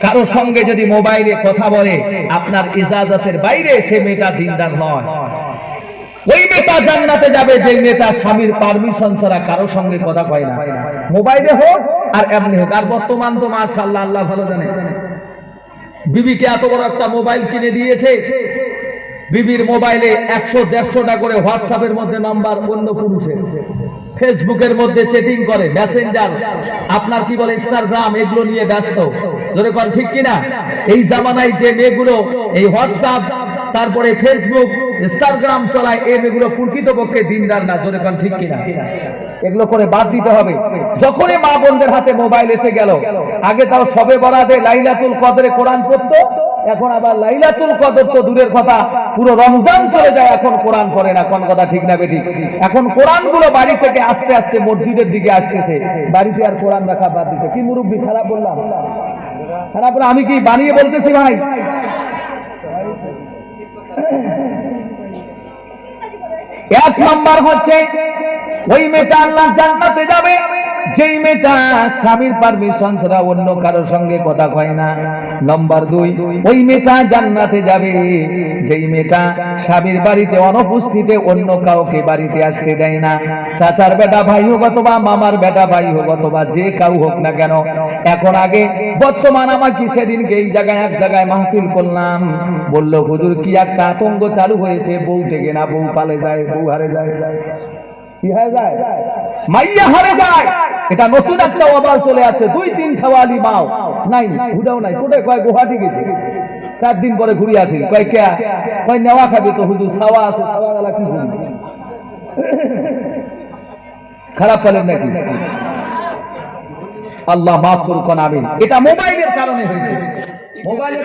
কারও সঙ্গে যদি মোবাইলে কথা বলে, আপনার ইজাজতের বাইরে সে মেয়েটা দিনদার নয়। ওই মেয়েটা জান্নাতে যাবে, যে মেয়েটা স্বামীর পারমিশন ছাড়া কারও সঙ্গে কথা কয় না। মোবাইলে হোক আর এমনি হোক। আর বর্তমান তো মাশাআল্লাহ, আল্লাহ ভালো জানে। বিবিকে এত বড় একটা মোবাইল কিনে দিয়েছে। বিবির মোবাইলে একশো দেড়শোটা করে হোয়াটসঅ্যাপের মধ্যে নাম্বার অন্য পুরুষের। ফেসবুকের মধ্যে চেটিং করে মেসেঞ্জার আপনার কি বলে ইনস্টাগ্রাম এগুলো নিয়ে ব্যস্ত। ধরে কন, ঠিক কিনা? এই জামানায় যে মেয়েগুলো, এই হোয়াটসঅ্যাপ তারপরে ফেসবুক ইনস্টাগ্রাম চলায়, এই মেয়েগুলো প্রকৃতপক্ষে দিনদার না ধরে কন, ঠিক কিনা? এগুলো করে বাদ দিতে হবে। যখনই মা বোনদের হাতে মোবাইল এসে গেল, আগে তাও সবে বরাদে লাইলাতুল কদরে কোরআন পড়তো, এখন আবার লাইলাতুল কদর তো দূরের কথা। পুরো রমজান চলে যায়, এখন কোরআন পড়ে না, কোন কথা ঠিক না বেটি এখন কোরআনগুলো বাড়ি থেকে আস্তে আস্তে মসজিদের দিকে আসতেছে। বাড়িতে আর কোরআন রাখা বাদ দিচ্ছে কি মুরব্বী, খারাপ বললাম? খারাপ বললাম? আমি কি বানিয়ে বলতেছি ভাই? এক নম্বর হচ্ছে, ওই মেয়েটা আল্লাহ জান্নাতে যাবে। যেই মেয়েটা স্বামীর পারমিশন ছাড়া অন্য কারোর সঙ্গে কথা কয় না। নম্বর দুই, ওই মেয়েটা জান্নাতে যাবে। যেই মেয়েটা স্বামীর বাড়িতে অনুপস্থিতে অন্য কাউকে বাড়িতে আসতে দেয় না। চাচার বেটা ভাই হোক অথবা মামার বেটা ভাই হোক অথবা যে কাউ হোক না কেন, এখন আগে বর্তমান আমাকে সেদিনকে এই জায়গায় এক জায়গায় মাহফিল করলাম। বলল, হুজুর, কি একটা আতঙ্ক চালু হয়েছে? বউ টেকে না, বউ পালে যায়, বউ হারে যায়। মাইয়া হারে যায়। এটা নতুন একটা অবাল চলে আছে দুই, তিন সওয়ালি মাও নাই, হুদাও নাই। কোথায় কয় গুহাটি গেছে? চার দিন পরে ঘুরে আসি। কয় কে? কয় নেওয়া খাবি তো হুজুর, সাওয়া আছে, সাওয়া গেলা কি খারাপ পেলেন নাকি? আল্লাহ মাফ করুক আমিন। এটা মোবাইলের কারণে হয়েছে। মোবাইলের